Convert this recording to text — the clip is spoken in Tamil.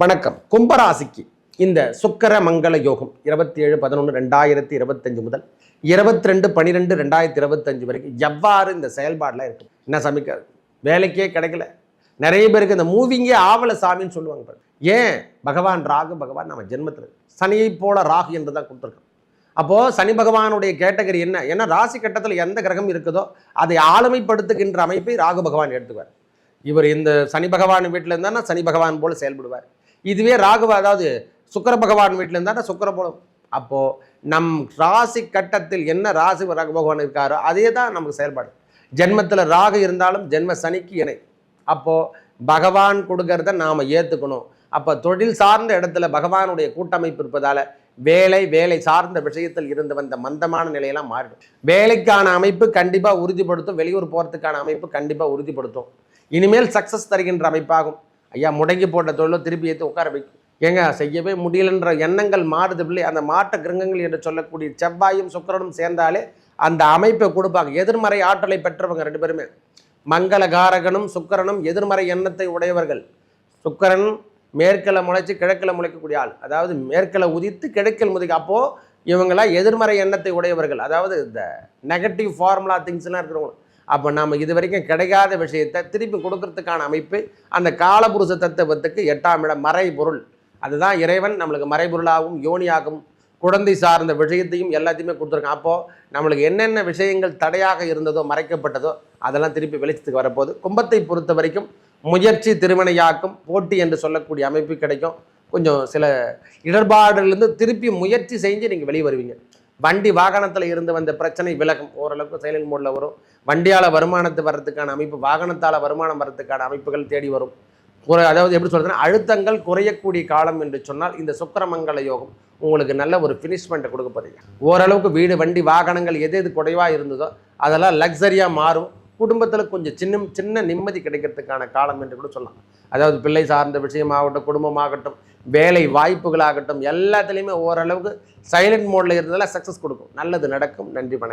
வணக்கம். கும்பராசிக்கு இந்த சுக்கர மங்கள யோகம் இருபத்தி ஏழு பதினொன்று ரெண்டாயிரத்தி இருபத்தஞ்சு முதல் இருபத்தி ரெண்டு பன்னிரெண்டு ரெண்டாயிரத்தி இருபத்தஞ்சு வரைக்கும் எவ்வாறு இந்த செயல்பாடில் இருக்கும் என்ன சமைக்காது வேலைக்கே கிடைக்கல. நிறைய பேருக்கு இந்த மூவிங்கே ஆவல சாமின்னு சொல்லுவாங்க ஏன்? பகவான் ராகு பகவான் நம்ம ஜென்மத்தில். சனியை போல ராகு என்று தான் கொடுத்துருக்கோம் அப்போது சனி பகவானுடைய கேட்டகரி என்ன? ஏன்னா ராசி கட்டத்தில் எந்த கிரகம் இருக்குதோ அதை ஆளுமைப்படுத்துகின்ற அமைப்பை ராகு பகவான் எடுத்துக்குவார். இவர் இந்த சனி பகவான் வீட்டில் இருந்தானா சனி பகவான் போல் செயல்படுவார். இதுவே ராகுவ அதாவது சுக்கிர பகவான் வீட்டில் இருந்தால் சுக்கிர அப்போது நம் ராசி கட்டத்தில் என்ன ராசி ராகு பகவான் இருக்காரோ அதே தான் நமக்கு செயல்பாடு. ஜென்மத்தில் ராகு இருந்தாலும் ஜென்ம சனிக்கு இணை. அப்போது பகவான் கொடுக்கறத நாம் ஏற்றுக்கணும் அப்போ தொழில் சார்ந்த இடத்துல பகவானுடைய கூட்டமைப்பு இருப்பதால் வேலை வேலை சார்ந்த விஷயத்தில் இருந்து வந்த மந்தமான நிலையெல்லாம் மாறிடும். வேலைக்கான அமைப்பு கண்டிப்பாக உறுதிப்படுத்தும். வெளியூர் போகிறதுக்கான அமைப்பு கண்டிப்பாக உறுதிப்படுத்தும். இனிமேல் சக்ஸஸ் தருகின்ற அமைப்பாகும். ஐயா முடங்கி போட்ட தொழிலை திருப்பி ஏற்றி உட்கார வைக்கும் ஏங்க செய்யவே முடியலன்ற எண்ணங்கள் மாறுது பிள்ளை. அந்த மாற்ற கிரகங்கள் என்று சொல்லக்கூடிய செவ்வாயும் சுக்கரனும் சேர்ந்தாலே அந்த அமைப்பை கொடுப்பாங்க. எதிர்மறை ஆற்றலை பெற்றவங்க ரெண்டு பேருமே. மங்களகாரகனும் சுக்கரனும் எதிர்மறை எண்ணத்தை உடையவர்கள். சுக்கரன் மேற்கில் முளைச்சி கிழக்கில் முளைக்கக்கூடிய ஆள். அதாவது மேற்கில் உதித்து கிழக்கில் முதிக்க. அப்போது இவங்களாம் எதிர்மறை எண்ணத்தை உடையவர்கள். அதாவது இந்த நெகட்டிவ் ஃபார்முலா திங்ஸ்லாம் இருக்கிறவங்க. அப்போ நம்ம இது வரைக்கும் கிடைக்காத விஷயத்தை திருப்பி கொடுக்கறதுக்கான அமைப்பு அந்த காலபுருஷ தத்துவத்துக்கு எட்டாம் இடம் மறைபொருள். அதுதான் இறைவன் நம்மளுக்கு மறைபொருளாகவும் யோனியாகவும் குழந்தை சார்ந்த விஷயத்தையும் எல்லாத்தையுமே கொடுத்துருக்கான். அப்போது நம்மளுக்கு என்னென்ன விஷயங்கள் தடையாக இருந்ததோ மறைக்கப்பட்டதோ அதெல்லாம் திருப்பி வெளிச்சத்துக்கு வரப்போகுது. கும்பத்தை பொறுத்த வரைக்கும் முயற்சி திருமணையாக்கும் போட்டி என்று சொல்லக்கூடிய அமைப்பு கிடைக்கும். கொஞ்சம் சில இடர்பாடுலேருந்து திருப்பி முயற்சி செஞ்சு நீங்கள் வெளியே வருவீங்க. வண்டி வாகனத்தில் இருந்து வந்த பிரச்சனை விலகும். ஓரளவுக்கு செயலின் மோடில் வரும். வண்டியால் வருமானத்து வர்றதுக்கான அமைப்பு வாகனத்தால் வருமானம் வர்றதுக்கான அமைப்புகள் தேடி வரும். குறை அதாவது எப்படி சொல்கிறதுன்னா அழுத்தங்கள் குறையக்கூடிய காலம் என்று சொன்னால் இந்த சுக்கரமங்கல யோகம் உங்களுக்கு நல்ல ஒரு ஃபினிஷ்மெண்ட்டை கொடுக்க போகிறீங்க ஓரளவுக்கு வீடு வண்டி வாகனங்கள் எது எது குறைவாக இருந்ததோ அதெல்லாம் லக்ஸரியாக மாறும். குடும்பத்தில் கொஞ்சம் சின்ன சின்ன நிம்மதி கிடைக்கிறதுக்கான காலம் என்று கூட சொல்லலாம். அதாவது பிள்ளை சார்ந்த விஷயமாகட்டும் குடும்பமாகட்டும் வேலை வாய்ப்புகளாகட்டும் எல்லாத்துலேயுமே ஓரளவுக்கு சைலண்ட் மோடில் இருந்ததால் சக்ஸஸ் கொடுக்கும். நல்லது நடக்கும். நன்றி வணக்கம்.